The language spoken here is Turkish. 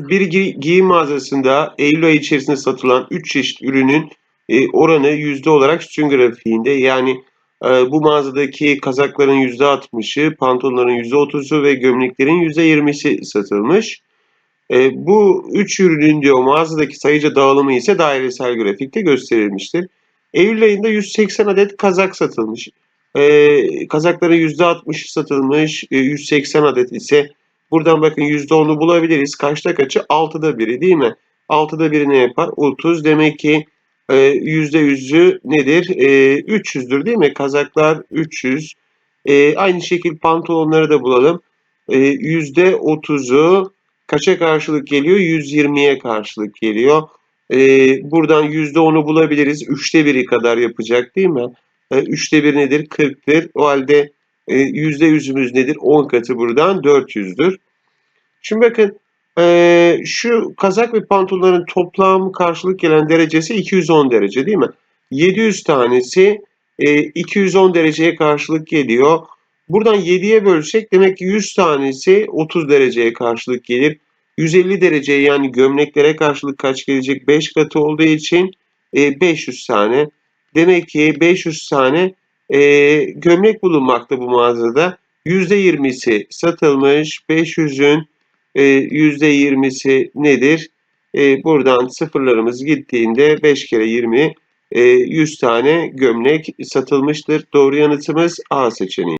Bir gi- giyim mağazasında Eylül ayı içerisinde satılan 3 çeşit ürünün e, oranı yüzde olarak sütun grafiğinde. Yani e, bu mağazadaki kazakların yüzde 60'ı, pantolonların yüzde 30'u ve gömleklerin yüzde 20'si satılmış. E, bu 3 ürünün diyor mağazadaki sayıca dağılımı ise dairesel grafikte gösterilmiştir. Eylül ayında 180 adet kazak satılmış. E, kazakların yüzde 60'ı satılmış, e, 180 adet ise Buradan bakın %10'u bulabiliriz. Kaçta kaçı? 6'da biri değil mi? 6'da biri ne yapar? 30. Demek ki e, %100'ü nedir? E, 300'dür değil mi? Kazaklar 300. E, aynı şekilde pantolonları da bulalım. E, %30'u kaça karşılık geliyor? 120'ye karşılık geliyor. E, buradan %10'u bulabiliriz. 3'te biri kadar yapacak değil mi? E, 3'te 1 nedir? 40'tır. O halde e, %100'ümüz nedir? 10 katı buradan 400'dür. Şimdi bakın e, şu kazak ve pantolonların toplam karşılık gelen derecesi 210 derece değil mi? 700 tanesi e, 210 dereceye karşılık geliyor. Buradan 7'ye bölsek demek ki 100 tanesi 30 dereceye karşılık gelir. 150 dereceye yani gömleklere karşılık kaç gelecek? 5 katı olduğu için e, 500 tane. Demek ki 500 tane e, gömlek bulunmakta bu mağazada. %20'si satılmış. 500'ün e, %20'si nedir? E, buradan sıfırlarımız gittiğinde 5 kere 20 e, 100 tane gömlek satılmıştır. Doğru yanıtımız A seçeneği.